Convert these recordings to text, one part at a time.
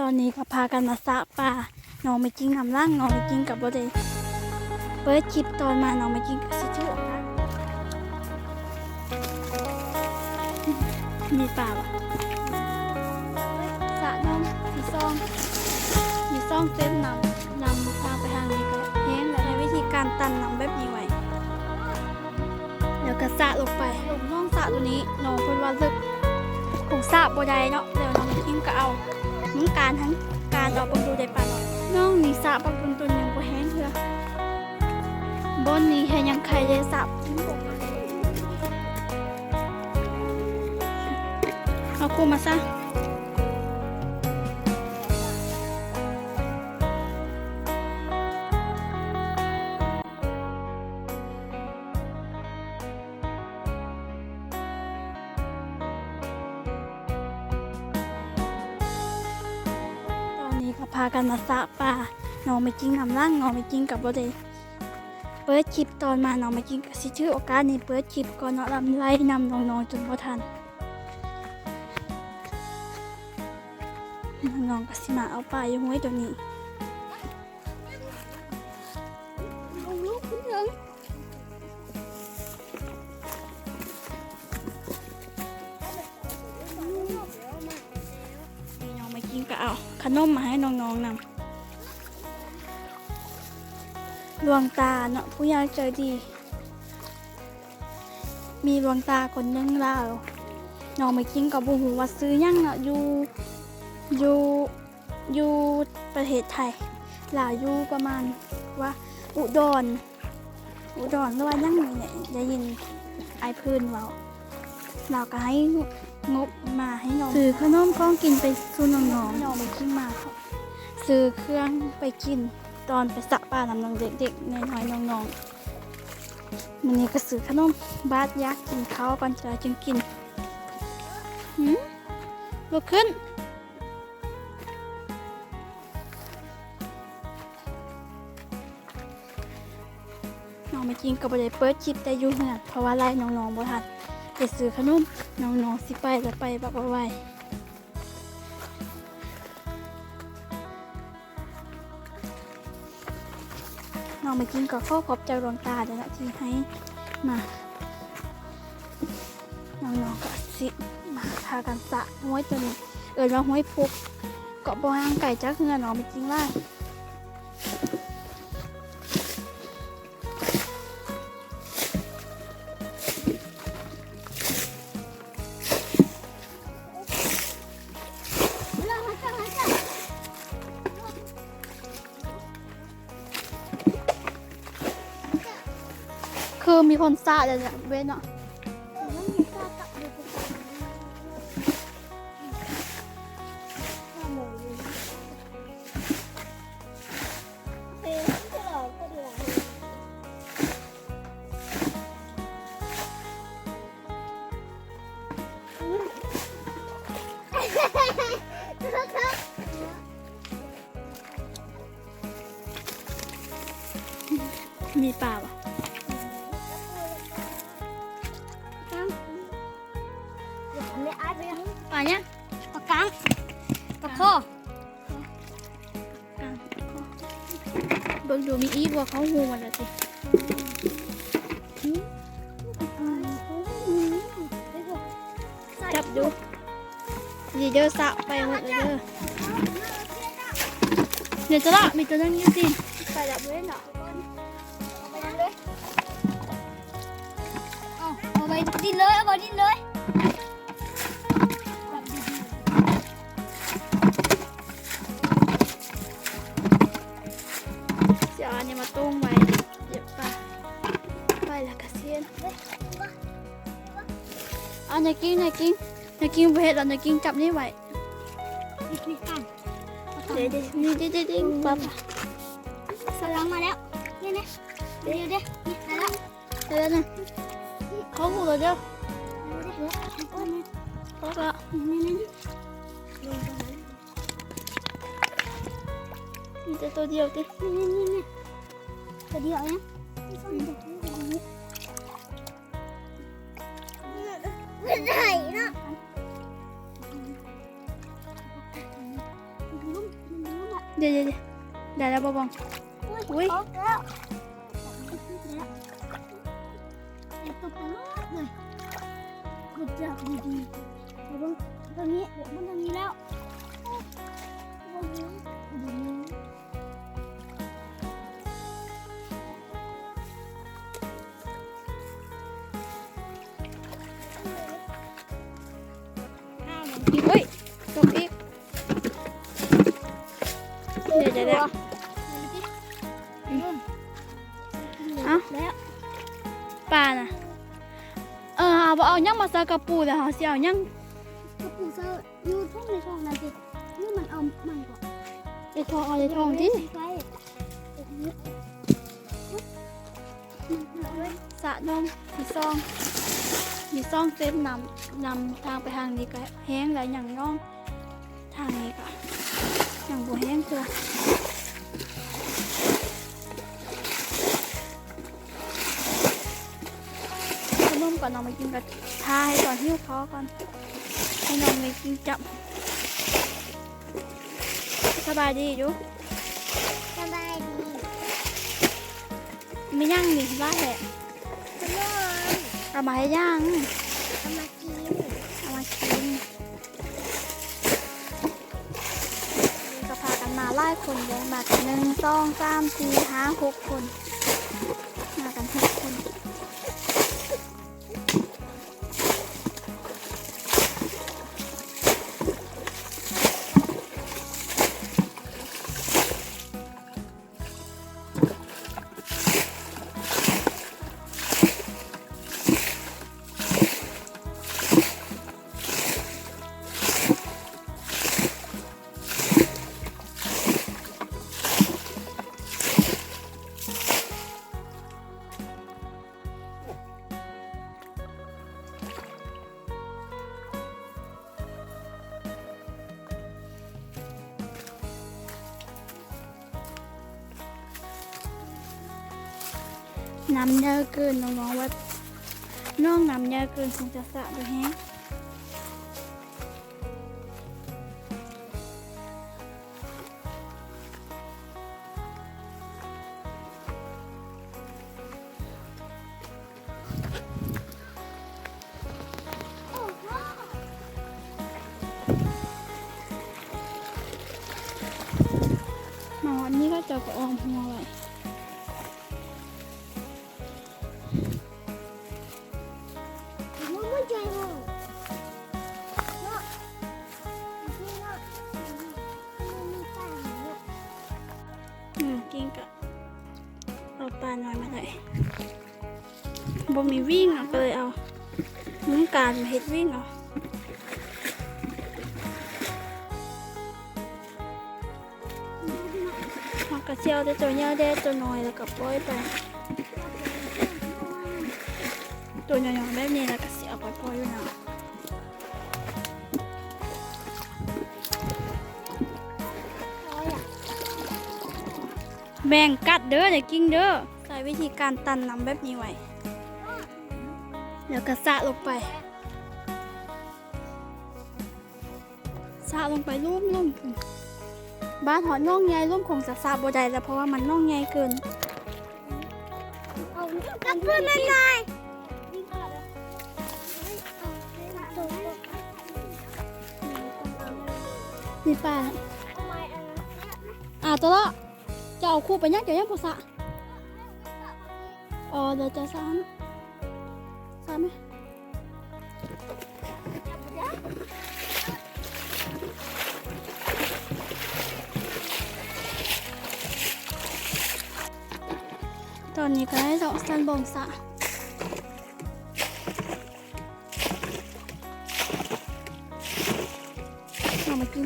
ตอนนี้ก็พากันมาสะป่าน้องไม่กินน้ำล่างน้องไม่กินกับบ่ได้เปิดคลิปตอนมาน้องไม่กินกับสิชื่อออกนะมีป่าวะสะน้องมีซอง มีซองเส้นนำนำทางไปทางนี้ก็แห้งและในวิธีการตันนำแบบนี้ไว้แล้วก็สะลงไปลงน้องสะตัวนี้น้องเพิ่นว่าลึกคงสะบ่ได้เนาะเดี๋ยวน้องไม่กินก็เอา ทั้งการทั้งการเอาบังดูได้ปาน้องนี่สาบักตุนตุนยังบ่แห้งเถื่อบนนี้ให้ยังใครได้สับเอาคู่มาซะ พากันมาสระป่าน้องไม่กินน้ำล่างน้องไม่กินกับบ่ได้เปิดคลิปตอนมาน้องไม่กินกับสิชื่อโอกาสนี้เปิดคลิปก่อนเนาะลำไล่นำน้องๆจนบ่ทันน้องๆก็สิมาเอาปลาอยู่ห้วยตัวนี้ลูกคุณยังนี่น้องไม่กินก็เอาขนมมาให้น้ องๆนำดวงตาเนาะผู้ใหญ่ใจดี มีดวงตาคนหนึงแล้วน้องไม่กินกับบูหูว่าซื้อหยังเนาะอยู่อยู่อยู่ประเทศไทยหลายอยู่ประมาณว่าอุดรอุดรหรือว่าหยังนี่เนี่ยได้ยินไอ้พื้นเว้าเราก็ให้งบมาให้น้องซื้อขนมของกินไปสู่น้องๆน้องไปกินมาเขา ซื้อเครื่องไปกินตอนไปสระป่าน้ำน้องเด็กๆในน้อยน้องๆมันนี้ก็ซื้อขนมบาดยักษ์กินข้าวก่อนจะจึงกินหืมลุกขึ้นน้องไม่กินก็บ่ได้เปิดคลิปแต่อยู่เฮือนเพราะว่าไล่น้องๆบ่ทันไปซื้อขนมน้องๆสิไปแต่ไปบักบ่ไหว น้องไม่กินก็ขอขอบใจดวงตาเดี๋ยวนะที่ให้มาน้องๆก็สิมาพากันสะห้วยตัวนี้ เอิ้นว่าห้วยพุกเกาะบ่างไก่จักเงือนน้องไปกินไล่เรา คือมีคนสระเลยเนี่ยเว้นเนาะมันมีกากับ ป่าเนี่ยปากกังปากข้อเบิ่งดูมีอีบัวเขาหูมันละสิจับดูดีเด้อสระไปหมดเลยเด้อเดี๋ยวจะละมีตัวนึงอยี่สิไปดับเว้นเหรอเอาไปเลยเอาเอาไปดินเลยเอาไปดินเลย เอาในกิ้งในกิ้งในกิ้งเพชรเอาในกิ้งจับนี่ไว้นี่นี่กันเดี๋ยวเดี๋ยวนี่เดี๋ยว ดี๋ยวเดี๋ยวเดี๋ยวได้แล้วบ่บอง อุ๊ยออกแล้วเดี๋ยวตกดเลยกดจับดีๆเอบิ่งตรงนี้เดี๋ยวมันตรงนี้แล้วตรงนี้ตรงนี้อีกเฮ้ย เดี๋ยวเดี๋ยวเดี๋ยวเอ้าแล้วปลาน่ะเออเอาบ่เอายังมาใส่กระปูแต่เขาสิเอายังกระปุกเซอร์อยู่ทุ่งในท้องนั่นสินี่มันเอามันก่อนไอ้ทองเอาไอ้ทองที่ไว้ตรงนี้สะนมมีซองมีซองเต็มนำนำทางไปทางนี้ก็แห้งแล้วอย่างน้องทางนี้ก็อ ย่างบ่แห้งเตัวขนมก่อนน้องไปกินกับทาให้ก่อนหิ้วคอก่อน ให้น้องไปกินจับสบายดีอยู่สบายดีไม่ย่างนี่ล่าแหละขนมเอามาให้ย่างเอามากันมาไล่คนเลยมากันหนึ่งสองสามสี่ห้าหกคน น้ำเยอะเกินน้องๆว่าน้องน้ำเยอะเกินคงจะสะไปแฮะโอ้โหมาวันนี้ก็จะกระออมหัวไว้ บ่มีวิ่งอะก็เลยเอามึงการมาเฮ็ดวิ่งเอามันก็เชียวแต่ตัวเนี้ยได้ตัวน้อยแล้วก็ปล่อยไปตัวน้อยๆแบบนี้แล้วก็เสียปล่อยปล่อยู่นะแบ่งกัดเด้อเดี๋ยวกิ้งเด้อใส่วิธีการตันน้ำแบบนี้ไว้ เดี๋ยวก็สะลงไปสะลงไปลุ่มลุ่มๆบ้านหอดน่องใหญ่ลุ่มคงจะสะบ่ได้แล้วเพราะว่ามันน่องใหญ่เกินเอากับเพื่อนมันหน่อยวิ่งเอาแล้วเอาตัวนี่ป้าทำไมอันนั้นอ่าตัวละจะเอาคู่ไปยักเดี๋ยวยังพอสะอ๋อเดี๋ยวจะซ้ำ ซ้ำไหมตอนนี้ก็ได้สองสันบงสะเรามากิน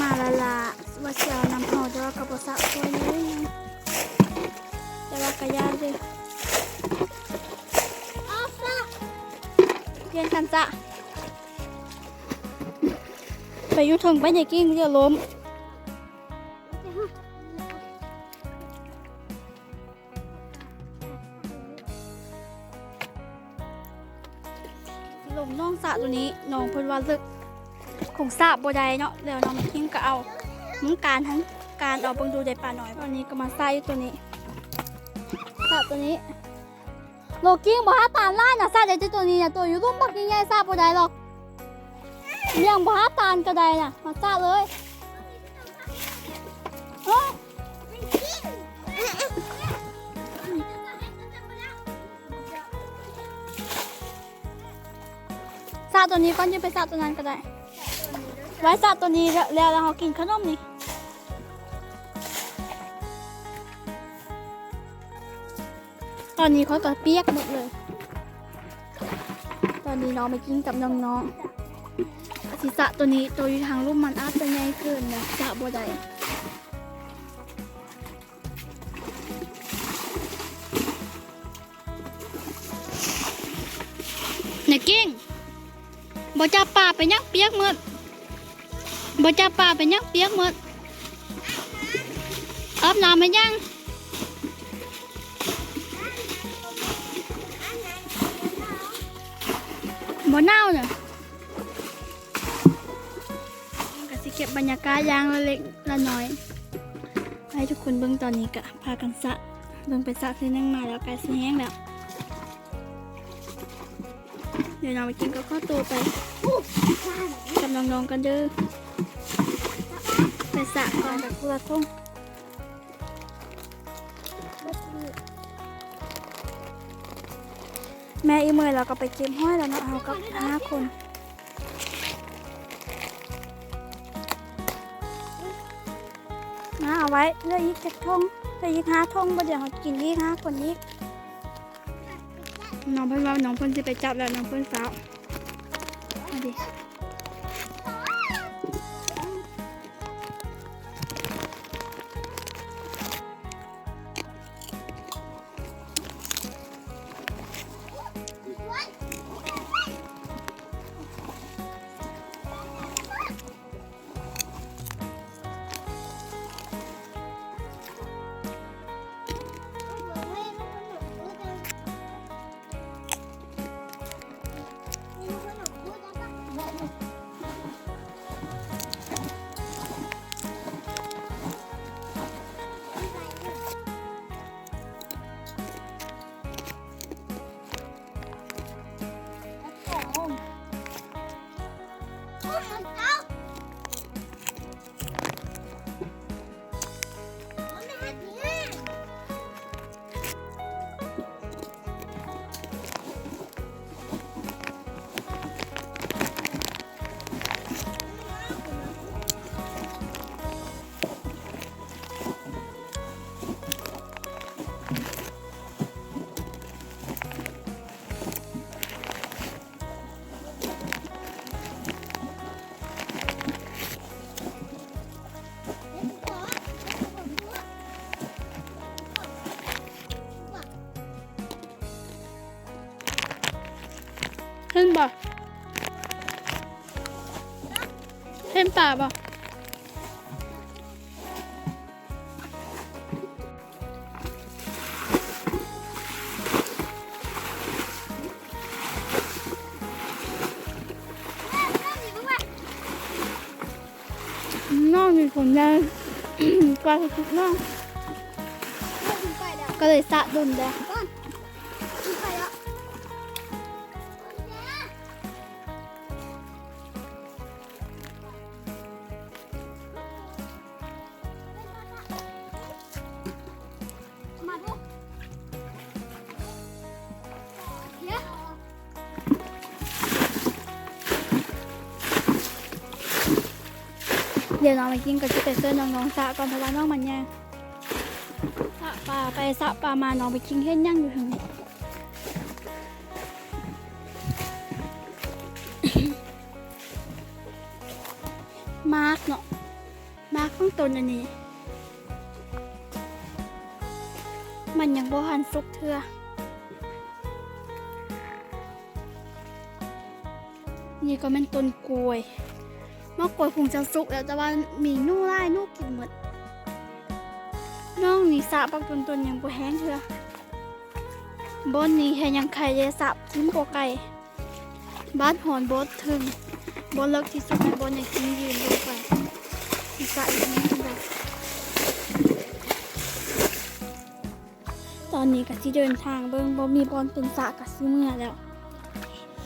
มาละลาว่าเชียวนำเฮาแต่ว่ากับสะตัวนี้ยังแต่ว่ากระยานเลยเอาซะเพียนกันจ้ะไปยุถึงไปอย่ากิ้งเดี๋ยวล้มลงน้องสะตัวนี้น้องเพิ่นว่าลึก คงสระบ่ได้เนาะแล้วน้องทิ้งก็เอามึงการทั้งการเอาบิ่งดูได้ปลาหน้อยตอนนี้ก็มาใส่ตัวนี้สระตัวนี้โลกิ้งบ่หาตามล่าน่ะสระได้แต่ตัวนี้น่ะตัวอยู่รุ่มบักใหญ่ๆสระบ่ได้หรอกเลี้ยงบ่หาตามก็ได้น่ะมาสระเลยเอ้ซาตัวนี้ก่อนจะไปซาตัวนั้นก็ได้ ไว้ซาตัวนี้แล้วแล้วเรากินขนมนี่ตอนนี้เขาก็เปียกหมดเลย ตอนนี้น้องไปกินกับน้องๆศีรษะตัวนี้ตัวอยู่ทางรูปมันอาจจะใหญ่เกินนะจะบ่ได้เนี่ยกิ้งบ่จับปลาไปยักเปียกหมด บ่จับปลาไปยักเปียกหมดอาบน้ำไปยังบ่เน่าเนี่ยก็สิเก็บบรรยากาศยางละเล็กละน้อยให้ทุกคนเบิ่งตอนนี้กะพากันสะเบิ่งไปสะซื้อนั่งมาแล้วกล้สิแห้งแล้วเดี๋ยวเราไปกินก็ข้าวตูไปกับน้องๆกันเด้อ ไปสะก่อนจากกุละทงแม่อีเมยเราก็ไปเก็บห้อยแล้วเนาะเอากับห้าคนมาเอาไว้เลืออีกจ็ดทงเลืออีกห้าทงบ่เดี๋ยวเรากินอีกห้าคนอีกน้องเพิ่นว่าน้องเพิ่นจะไปจับแล้วน้องเพิ่นสาวเอาดิ ผมยาวกว่าทุกน้องก็เลยสะดุนเลย เดี๋ยวน้องไปกินกับจิเตเซอร์น้องๆสะก่อนเพราะว่าน้องมันยางสะปลาไปสะปลามาน้องไปกินเห็นยังอยู่ทางนี้มาร์กเนาะมาร์กข้างต้นอันนี้ มันยังบ่หันสุกเทื่อนี่ก็เป็นต้นกล้วย มะกรูดคงจะสุกแล้วแต่ว่ามีนู่ไล่นู่กินหมดน้องนี่สะปักตนต้นยังบ่แห้งเถื่อบนนี้แค่ยังไข่เลยสับทิ้มกว่าไก่บ้านหอนบดถึงบนเลิกที่สุดในบนอย่างกินยืนลงไปอีสะอีกนิดนึงแบบตอนนี้ก็ที่เดินทางเบิ่งบ่มีบอลเป็นสะกับซิเมื่อแล้ว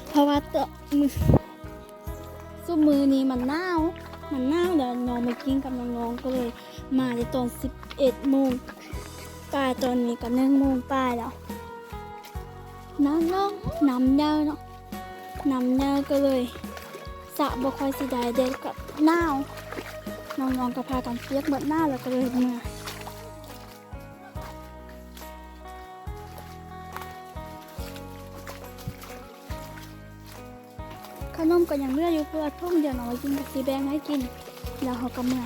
เพราะว่าเตะมือ ซุมือนี้มันหนาวมันหนาวแล้วน้องมากินกับน้องๆก็เลย มาในตอน 11โมงป้ายตอนนี้ก็1โมงป้ายแล้วน้ำน้องน้ำเน่าเนาะน้ำเน่าก็เลยสะบ่ค่อยสิได้เด็กกับหนาวน้องๆก็พากันเปียกเบิดหน้าแล้วก็เลยมา ขนมก็ยังเหลืออยู่เพื่อทุ่งเดี๋ยวน้องมากินกับสีแบงให้กินแล้วเขาก็มา